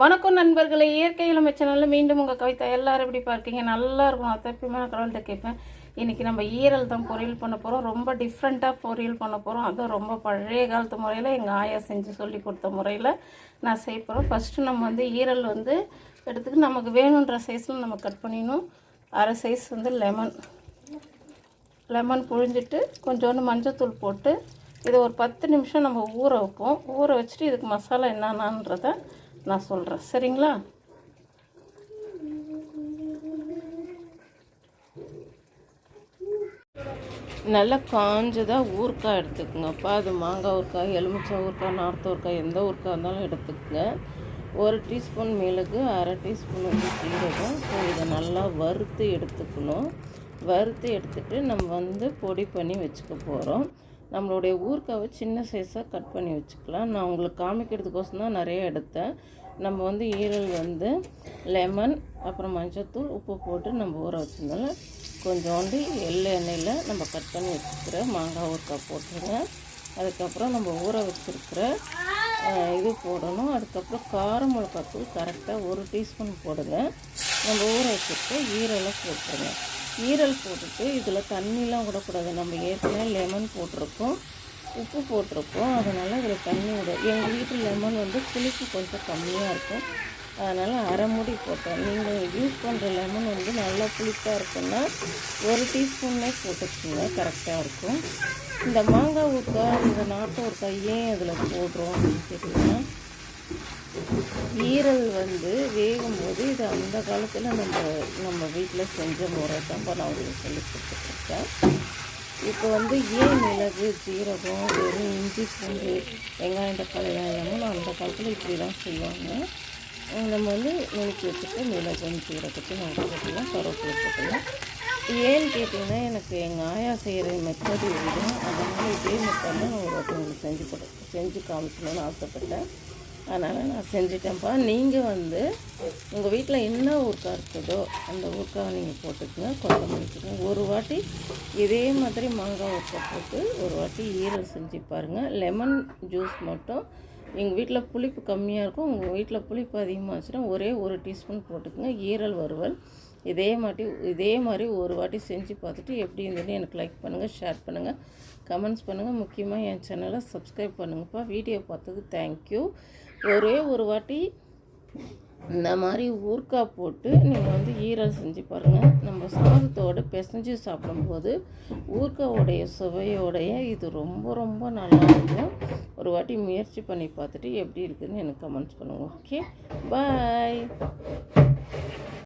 வணக்கம் நண்பர்களே. இயற்கை இளமை சேனலில் மீண்டும் உங்கள் கவிதா எல்லாரும் எப்படி பார்க்கீங்க? நல்லா இருக்கும். நான் தப்பியுமே நான் கடவுள்கிட்ட கேட்பேன். இன்றைக்கி நம்ம ஈரல் தான் பொரியல் பண்ண போகிறோம் ரொம்ப டிஃப்ரெண்ட்டாக பொரியல் பண்ண போகிறோம் அதுவும் ரொம்ப பழைய காலத்து முறையில் எங்கள் ஆயா செஞ்சு சொல்லி கொடுத்த முறையில் நான் செய்ய போகிறோம் ஃபஸ்ட்டு நம்ம வந்து ஈரல் வந்து எடுத்துக்கு நமக்கு வேணுன்ற சைஸில் நம்ம கட் பண்ணிடணும். அரை சைஸ் வந்து லெமன் லெமன் புழிஞ்சிட்டு கொஞ்சோண்டு மஞ்சத்தூள் போட்டு இதை ஒரு பத்து நிமிஷம் நம்ம ஊற வைப்போம். ஊற வச்சுட்டு இதுக்கு மசாலா என்னென்னன்றதை நான் சொல்கிறேன் சரிங்களா? நல்லா காஞ்சதாக ஊறுக்காய் எடுத்துக்கோங்கப்பா அது மாங்காய் ஊறுக்காய் எலுமிச்சை ஊறுக்காய் நார்த்து ஊறுக்காய் எந்த ஊறுக்காய் இருந்தாலும் எடுத்துக்கோங்க. ஒரு டீஸ்பூன் மிளகு அரை டீஸ்பூன் வந்து சீரகம். ஸோ இதை நல்லா வறுத்து எடுத்துக்கணும். வறுத்து எடுத்துட்டு நம்ம வந்து பொடி பண்ணி வச்சுக்க போகிறோம் நம்மளுடைய ஊறுக்காவை சின்ன சைஸாக கட் பண்ணி வச்சுக்கலாம். நான் உங்களுக்கு காமிக்கிறதுக்கோசம் தான் நிறைய எடுத்தேன். நம்ம வந்து ஈரல் வந்து லெமன் அப்புறம் மஞ்சத்தூள் உப்பு போட்டு நம்ம ஊற வச்சதுனால கொஞ்சோண்டு எள்ளு எண்ணெயில் நம்ம கட் பண்ணி வச்சுக்கிற மாங்காய் ஊறுக்காய் போட்டுருங்க. அதுக்கப்புறம் நம்ம ஊற வச்சுருக்கிற இது போடணும். அதுக்கப்புறம் கார மிளகாத்தூள் கரெக்டாக ஒரு டீஸ்பூன் போடுங்க. நம்ம ஊற வச்சுருக்க ஈரலை போட்டுருங்க. ஈரல் போட்டுட்டு இதில் தண்ணிலாம் விடக்கூடாது. நம்ம ஏற்கனவே லெமன் போட்டிருக்கோம் உப்பு போட்டிருக்கோம். அதனால் இதில் தண்ணி விட எங்கள் வீட்டு லெமன் வந்து புளிப்பு கொஞ்சம் கம்மியாக இருக்கும். அதனால் அரை மூடி போட்டோம். நீங்கள் யூஸ் பண்ணுற லெமன் வந்து நல்லா புளிப்பாக இருக்குன்னா ஒரு டீஸ்பூன்னே போட்டுக்கோங்க. கரெக்டாக இருக்கும். இந்த மாங்காய் ஊறுக்காய் இந்த நாட்டு ஊறுக்காய் ஏன் இதில் போடுறோம் அப்படின்னு கேட்டிங்கன்னா ஈரல் வந்து வேகும்போது இது அந்த காலத்தில் நம்ம நம்ம வீட்டில் செஞ்ச முறை தான் நான் உங்களுக்கு சொல்லி கொடுத்துட்ருக்கேன். இப்போ வந்து ஏன் மிளகு ஜீரகம் வெறும் இஞ்சி பூண்டு வெங்காயம் தக்காளி எல்லாமும் அந்த காலத்தில் இப்படி தான் செய்வாங்க நம்ம வந்து நுணுக்கி வச்சுட்டு மிளகும் ஜீரகத்தையும் நம்ம போட்டுக்கலாம் கருவேப்பிலை போட்டுக்கலாம் ஏன்னு கேட்டிங்கன்னா எனக்கு எங்கள் ஆயா செய்கிற மெத்தடு இதுதான். அதனால் இதே மெத்தடில் நான் ஒரு செஞ்சு கொடு செஞ்சு காமிக்கணும்னு ஆசைப்பட்டேன். அதனால் நான் செஞ்சிட்டேன்ப்பா. நீங்கள் வந்து உங்கள் வீட்டில் என்ன ஊருக்காக இருக்குதோ அந்த ஊறுக்காவை நீங்கள் போட்டுக்கோங்க கொத்தமல்லி போட்டுக்கோங்க ஒரு வாட்டி இதே மாதிரி மாங்காய் ஊறுக்காய் போட்டு ஒரு வாட்டி ஈரல் செஞ்சு பாருங்கள் லெமன் ஜூஸ் மட்டும் எங்கள் வீட்டில் புளிப்பு கம்மியாக இருக்கும். உங்கள் வீட்டில் புளிப்பு அதிகமாகச்சுன்னா ஒரே ஒரு டீஸ்பூன் போட்டுக்கோங்க. ஈரல் வறுவல் இதே மாட்டி இதே மாதிரி ஒரு வாட்டி செஞ்சு பார்த்துட்டு எப்படி இருந்ததுன்னு எனக்கு லைக் பண்ணுங்கள் ஷேர் பண்ணுங்கள் கமெண்ட்ஸ் பண்ணுங்கள் முக்கியமாக என் சேனலை சப்ஸ்கிரைப் பண்ணுங்கப்பா. வீடியோ பார்த்தது தேங்க்யூ ஒரே ஒரு வாட்டி இந்த மாதிரி ஊறுக்காய் போட்டு நீங்கள் வந்து ஈரல் செஞ்சு பாருங்கள் நம்ம சாதத்தோடு பிசைஞ்சு சாப்பிடும்போது ஊறுக்காயோடைய சுவையோடைய இது ரொம்ப ரொம்ப நல்லா இருக்கும். ஒரு வாட்டி முயற்சி பண்ணி பார்த்துட்டு எப்படி இருக்குதுன்னு எனக்கு கமெண்ட்ஸ் பண்ணுங்கள் ஓகே பாய்